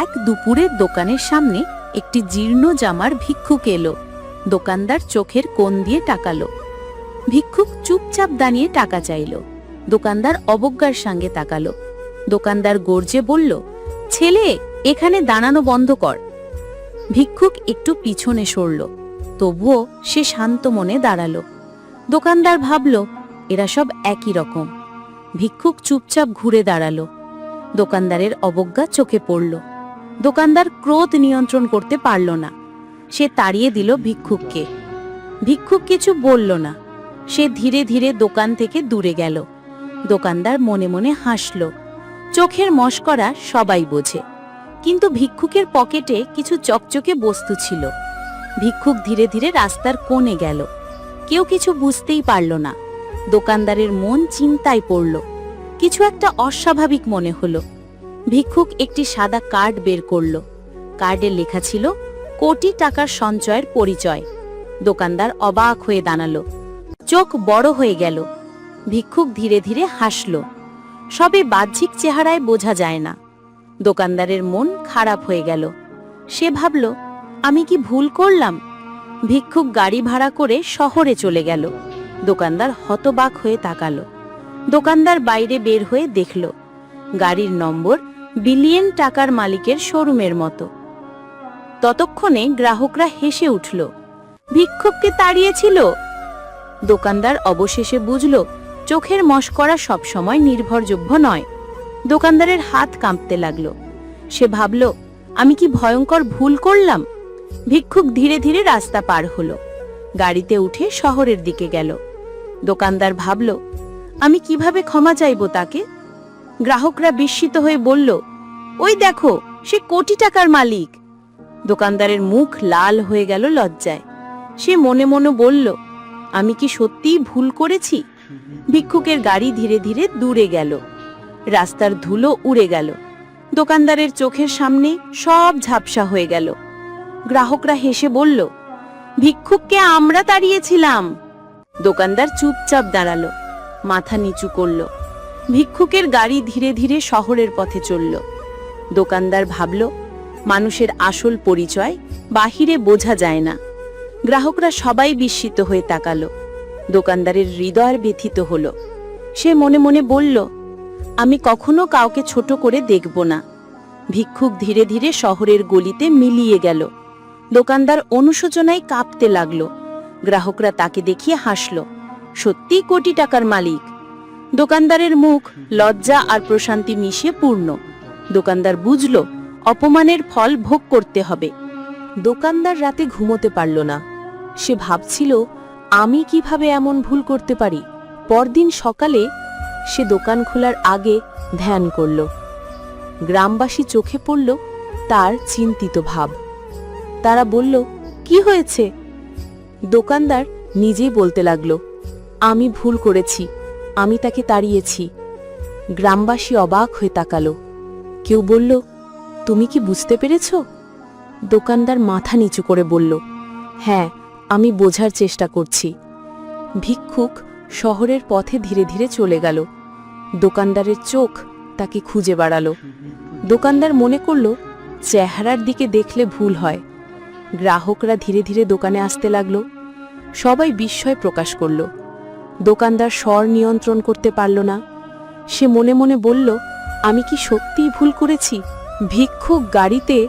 এক দুপুরের দোকানের সামনে একটি জীর্ণ জামার ভিক্ষুক এলো। দোকানদার চোখের কোণ দিয়ে টাকালো ভিক্ষুক চুপচাপ দাঁড়িয়ে টাকা চাইল। দোকানদার অবজ্ঞার সঙ্গে তাকালো। দোকানদার গর্জে বলল, ছেলে, এখানে দাঁড়ানো বন্ধ কর। ভিক্ষুক একটু পিছনে সরল। তবুও সে শান্ত মনে দাঁড়াল। দোকানদার ভাবল, এরা সব একই রকম। ভিক্ষুক চুপচাপ ঘুরে দাঁড়াল। দোকানদারের অবজ্ঞা চোখে পড়ল। দোকানদার ক্রোধ নিয়ন্ত্রণ করতে পারল না। সে তাড়িয়ে দিল ভিক্ষুককে। ভিক্ষুক কিছু বলল না। সে ধীরে ধীরে দোকান থেকে দূরে গেল। দোকানদার মনে মনে হাসল। চোখের মস্করা সবাই বোঝে। কিন্তু ভিক্ষুকের পকেটে কিছু চকচকে বস্তু ছিল। ভিক্ষুক ধীরে ধীরে রাস্তার কোণে গেল। কেউ কিছু বুঝতেই পারল না। দোকানদারের মন চিন্তায় পড়ল। কিছু একটা অস্বাভাবিক মনে হলো। ভিক্ষুক একটি সাদা কার্ড বের করল। কার্ডে লেখা ছিল, কোটি টাকার সঞ্চয়ের পরিচয়। দোকানদার অবাক হয়ে দাঁড়াল। চোখ বড় হয়ে গেল। ভিক্ষুক ধীরে ধীরে হাসল। সবে বাহ্যিক চেহারায় বোঝা যায় না। দোকানদারের মন খারাপ হয়ে গেল। সে ভাবল, আমি কি ভুল করলাম? ভিক্ষুক গাড়ি ভাড়া করে শহরে চলে গেল। দোকানদার হতবাক হয়ে তাকালো। দোকানদার বাইরে বের হয়ে দেখল, গাড়ির নম্বর বিলিয়ন টাকার মালিকের শোরুমের মতো। ততক্ষণে গ্রাহকরা হেসে উঠল, ভিক্ষুককে তাড়িয়েছিল? দোকানদার অবশেষে বুঝল, চোখের মস্করা সবসময় নির্ভরযোগ্য নয়। দোকানদারের হাত কাঁপতে লাগল। সে ভাবল, আমি কি ভয়ঙ্কর ভুল করলাম? ভিক্ষুক ধীরে ধীরে রাস্তা পার হলো। গাড়িতে উঠে শহরের দিকে গেল। দোকানদার ভাবল, আমি কীভাবে ক্ষমা চাইব তাকে? গ্রাহকরা বিস্মিত হয়ে বলল, ওই দেখো, সে কোটি টাকার মালিক। দোকানদারের মুখ লাল হয়ে গেল লজ্জায়। সে মনে মনে বলল, আমি কি সত্যিই ভুল করেছি? ভিক্ষুকের গাড়ি ধীরে ধীরে দূরে গেল। রাস্তার ধুলো উড়ে গেল। দোকানদারের চোখের সামনে সব ঝাপসা হয়ে গেল। গ্রাহকরা হেসে বলল, ভিক্ষুককে আমরা তাড়িয়েছিলাম। দোকানদার চুপচাপ দাঁড়াল, মাথা নিচু করল। ভিক্ষুকের গাড়ি ধীরে ধীরে শহরের পথে চলল। দোকানদার ভাবল, মানুষের আসল পরিচয় বাহিরে বোঝা যায় না। গ্রাহকরা সবাই বিস্মিত হয়ে তাকালো। দোকানদারের হৃদয় ব্যথিত হল। সে মনে মনে বলল, আমি কখনো কাউকে ছোট করে দেখব না। ভিক্ষুক ধীরে ধীরে শহরের গলিতে মিলিয়ে গেল। দোকানদার অনুশোচনায় কাঁপতে লাগল। গ্রাহকরা তাকে দেখিয়ে হাসল সত্যি কোটি টাকার মালিক। দোকানদারের মুখ লজ্জা আর প্রশান্তি মিশিয়ে পূর্ণ। দোকানদার বুঝল, অপমানের ফল ভোগ করতে হবে। দোকানদার রাতে ঘুমোতে পারল না। সে ভাবছিল, আমি কীভাবে এমন ভুল করতে পারি? পরদিন সকালে সে দোকান খোলার আগে ধ্যান করল। গ্রামবাসী চোখে পড়ল তার চিন্তিত ভাব। তারা বলল, কি হয়েছে? দোকানদার নিজেই বলতে লাগল, আমি ভুল করেছি। আমি তাকে তাড়িয়েছি। গ্রামবাসী অবাক হয়ে তাকালো। কেউ বলল, তুমি কি বুঝতে পেরেছ? দোকানদার মাথা নিচু করে বলল হ্যাঁ আমি বোঝার চেষ্টা করছি। ভিক্ষুক শহরের পথে ধীরে ধীরে চলে গেল। দোকানদারের চোখ তাকে খুঁজে বাড়ালো। দোকানদার মনে করল, চেহারার দিকে দেখলে ভুল হয়। গ্রাহকরা ধীরে ধীরে দোকানে আসতে লাগল। সবাই বিস্ময় প্রকাশ করল। দোকানদার স্বর নিয়ন্ত্রণ করতে পারল না। সে মনে মনে বলল, আমি কি সত্যিই ভুল করেছি? ভিক্ষুক গাড়িতে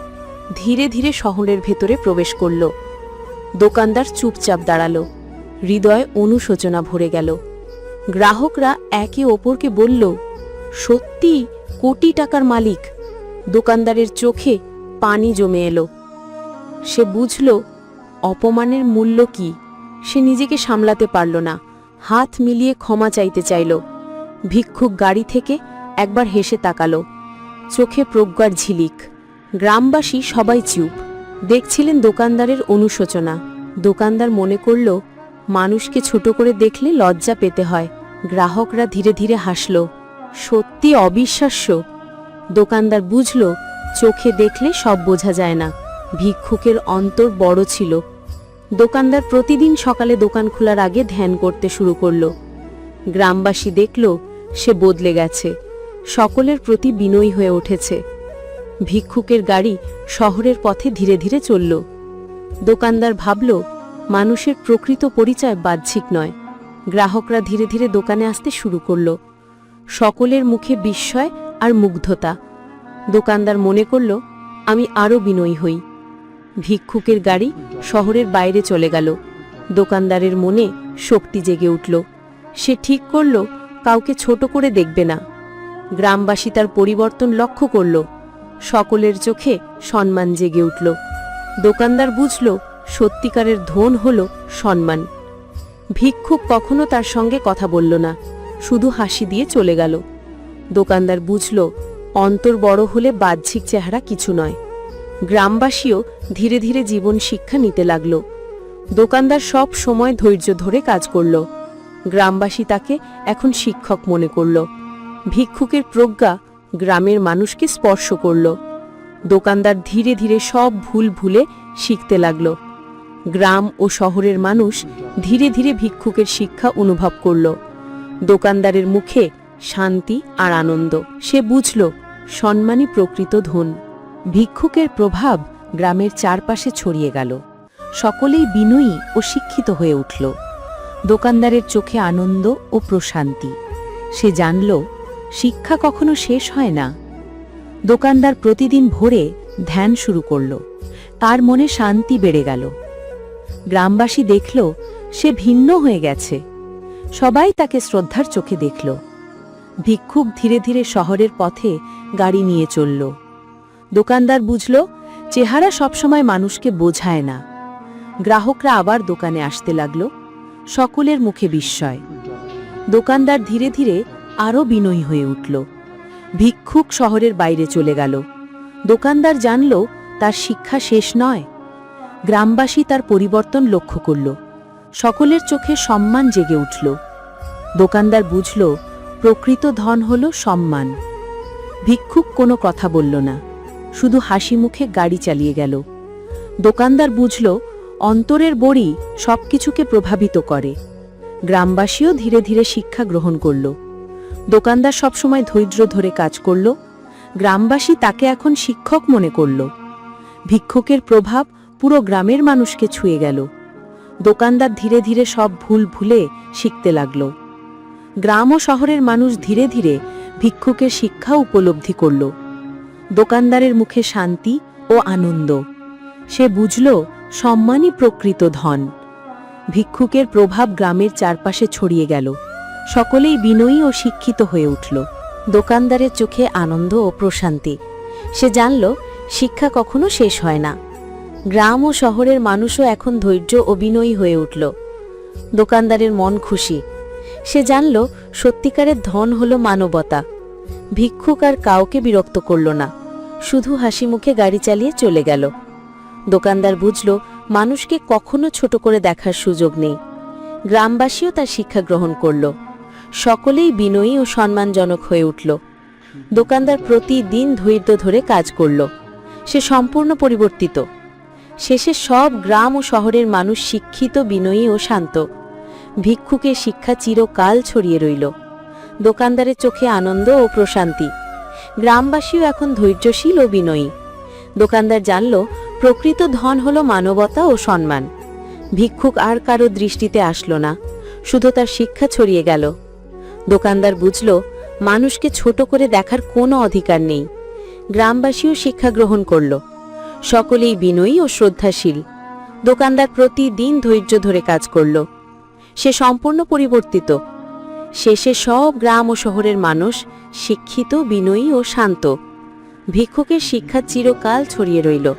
ধীরে ধীরে শহরের ভেতরে প্রবেশ করল। দোকানদার চুপচাপ দাঁড়াল। হৃদয় অনুশোচনা ভরে গেল। গ্রাহকরা একে অপরকে বলল, সত্যি কোটি টাকার মালিক। দোকানদারের চোখে পানি জমে এলো। সে বুঝল, অপমানের মূল্য কি? সে নিজেকে সামলাতে পারল না। হাত মিলিয়ে ক্ষমা চাইতে চাইল। ভিক্ষুক গাড়ি থেকে একবার হেসে তাকালো। চোখে প্রজ্ঞার ঝিলিক। গ্রামবাসী সবাই চুপ। দেখছিলেন দোকানদারের অনুশোচনা। দোকানদার মনে করল, মানুষকে ছোট করে দেখলে লজ্জা পেতে হয়। গ্রাহকরা ধীরে ধীরে হাসল। সত্যি অবিশ্বাস্য। দোকানদার বুঝল, চোখে দেখলে সব বোঝা যায় না। ভিক্ষুকের অন্তর বড় ছিল। দোকানদার প্রতিদিন সকালে দোকান খোলার আগে ধ্যান করতে শুরু করল। গ্রামবাসী দেখল, সে বদলে গেছে। সকলের প্রতি বিনয়ী হয়ে উঠেছে। ভিক্ষুকের গাড়ি শহরের পথে ধীরে ধীরে চলল। দোকানদার ভাবল, মানুষের প্রকৃত পরিচয় বাহ্যিক নয়। গ্রাহকরা ধীরে ধীরে দোকানে আসতে শুরু করল। সকলের মুখে বিস্ময় আর মুগ্ধতা। দোকানদার মনে করল, আমি আরও বিনয়ী হই। ভিক্ষুকের গাড়ি শহরের বাইরে চলে গেল। দোকানদারের মনে শক্তি জেগে উঠল। সে ঠিক করল, কাউকে ছোট করে দেখবে না। গ্রামবাসী তার পরিবর্তন লক্ষ্য করল। সকলের চোখে সম্মান জেগে উঠল। দোকানদার বুঝল, সত্যিকারের ধন হল সম্মান। ভিক্ষুক কখনো তার সঙ্গে কথা বলল না, শুধু হাসি দিয়ে চলে গেল। দোকানদার বুঝল, অন্তর বড় হলে বাহ্যিক চেহারা কিছু নয়। গ্রামবাসীও ধীরে ধীরে জীবন শিক্ষা নিতে লাগল। দোকানদার সব সময় ধৈর্য ধরে কাজ করল। গ্রামবাসী তাকে এখন শিক্ষক মনে করল। ভিক্ষুকের প্রজ্ঞা গ্রামের মানুষকে স্পর্শ করল। দোকানদার ধীরে ধীরে সব ভুল ভুলে শিখতে লাগল। গ্রাম ও শহরের মানুষ ধীরে ধীরে ভিক্ষুকের শিক্ষা অনুভব করল। দোকানদারের মুখে শান্তি আর আনন্দ। সে বুঝল সম্মানী প্রকৃত ধন। ভিক্ষুকের প্রভাব গ্রামের চারপাশে ছড়িয়ে গেল। সকলেই বিনয়ী ও শিক্ষিত হয়ে উঠল। দোকানদারের চোখে আনন্দ ও প্রশান্তি। সে জানল, শিক্ষা কখনো শেষ হয় না। দোকানদার প্রতিদিন ভোরে ধ্যান শুরু করল। তার মনে শান্তি বেড়ে গেল। গ্রামবাসী দেখল, সে ভিন্ন হয়ে গেছে। সবাই তাকে শ্রদ্ধার চোখে দেখল। ভিক্ষুক ধীরে ধীরে শহরের পথে গাড়ি নিয়ে চলল। দোকানদার বুঝল, চেহারা সবসময় মানুষকে বোঝায় না। গ্রাহকরা আবার দোকানে আসতে লাগল, সকলের মুখে বিস্ময়। দোকানদার ধীরে ধীরে আরও বিনয়ী হয়ে উঠল। ভিক্ষুক শহরের বাইরে চলে গেল। দোকানদার জানল, তার শিক্ষা শেষ নয়। গ্রামবাসী তার পরিবর্তন লক্ষ্য করল। সকলের চোখে সম্মান জেগে উঠল। দোকানদার বুঝল, প্রকৃত ধন হল সম্মান। ভিক্ষুক কোনো কথা বলল না। শুধু হাসি মুখে গাড়ি চালিয়ে গেল। দোকানদার বুঝল, অন্তরের বড়ি সবকিছুকে প্রভাবিত করে। গ্রামবাসীও ধীরে ধীরে শিক্ষা গ্রহণ করল। দোকানদার সবসময় ধৈর্য ধরে কাজ করল। গ্রামবাসী তাকে এখন শিক্ষক মনে করল। ভিক্ষুকের প্রভাব পুরো গ্রামের মানুষকে ছুঁয়ে গেল। দোকানদার ধীরে ধীরে সব ভুল ভুলে শিখতে লাগল। গ্রাম ও শহরের মানুষ ধীরে ধীরে ভিক্ষুকের শিক্ষা উপলব্ধি করল। দোকানদারের মুখে শান্তি ও আনন্দ। সে বুঝল, সম্মানই প্রকৃত ধন। ভিক্ষুকের প্রভাব গ্রামের চারপাশে ছড়িয়ে গেল। সকলেই বিনয়ী ও শিক্ষিত হয়ে উঠল। দোকানদারের চোখে আনন্দ ও প্রশান্তি। সে জানল, শিক্ষা কখনো শেষ হয় না। গ্রাম ও শহরের মানুষও এখন ধৈর্য ও বিনয়ী হয়ে উঠল। দোকানদারের মন খুশি। সে জানল, সত্যিকারের ধন হল মানবতা। ভিক্ষুক আর কাউকে বিরক্ত করল না। শুধু হাসি মুখে গাড়ি চালিয়ে চলে গেল। দোকানদার বুঝল, মানুষকে কখনো ছোট করে দেখার সুযোগ নেই। গ্রামবাসীও তার শিক্ষা গ্রহণ করল। সকলেই বিনয়ী ও সম্মানজনক হয়ে উঠল। দোকানদার প্রতিদিন ধৈর্য ধরে কাজ করল। সে সম্পূর্ণ পরিবর্তিত। শেষে সব গ্রাম ও শহরের মানুষ শিক্ষিত, বিনয়ী ও শান্ত। ভিক্ষুকের শিক্ষা চিরকাল ছড়িয়ে রইল। দোকানদারের চোখে আনন্দ ও প্রশান্তি। গ্রামবাসীও এখন ধৈর্যশীল ও বিনয়ী। দোকানদার জানল, প্রকৃত ধন হল মানবতা ও সম্মান। ভিক্ষুক আর কারও দৃষ্টিতে আসলো না, শুধু তার শিক্ষা ছড়িয়ে গেল। দোকানদার বুঝল, মানুষকে ছোট করে দেখার কোনো অধিকার নেই। গ্রামবাসীও শিক্ষা গ্রহণ করল। সকলেই বিনয়ী ও শ্রদ্ধাশীল। দোকানদার প্রতিদিন ধৈর্য ধরে কাজ করল। সে সম্পূর্ণ পরিবর্তিত। শেষে সব গ্রাম ও শহরের মানুষ শিক্ষিত বিনয়ী ও শান্ত। ভিক্ষুকের শিক্ষা চিরকাল ছড়িয়ে রইল।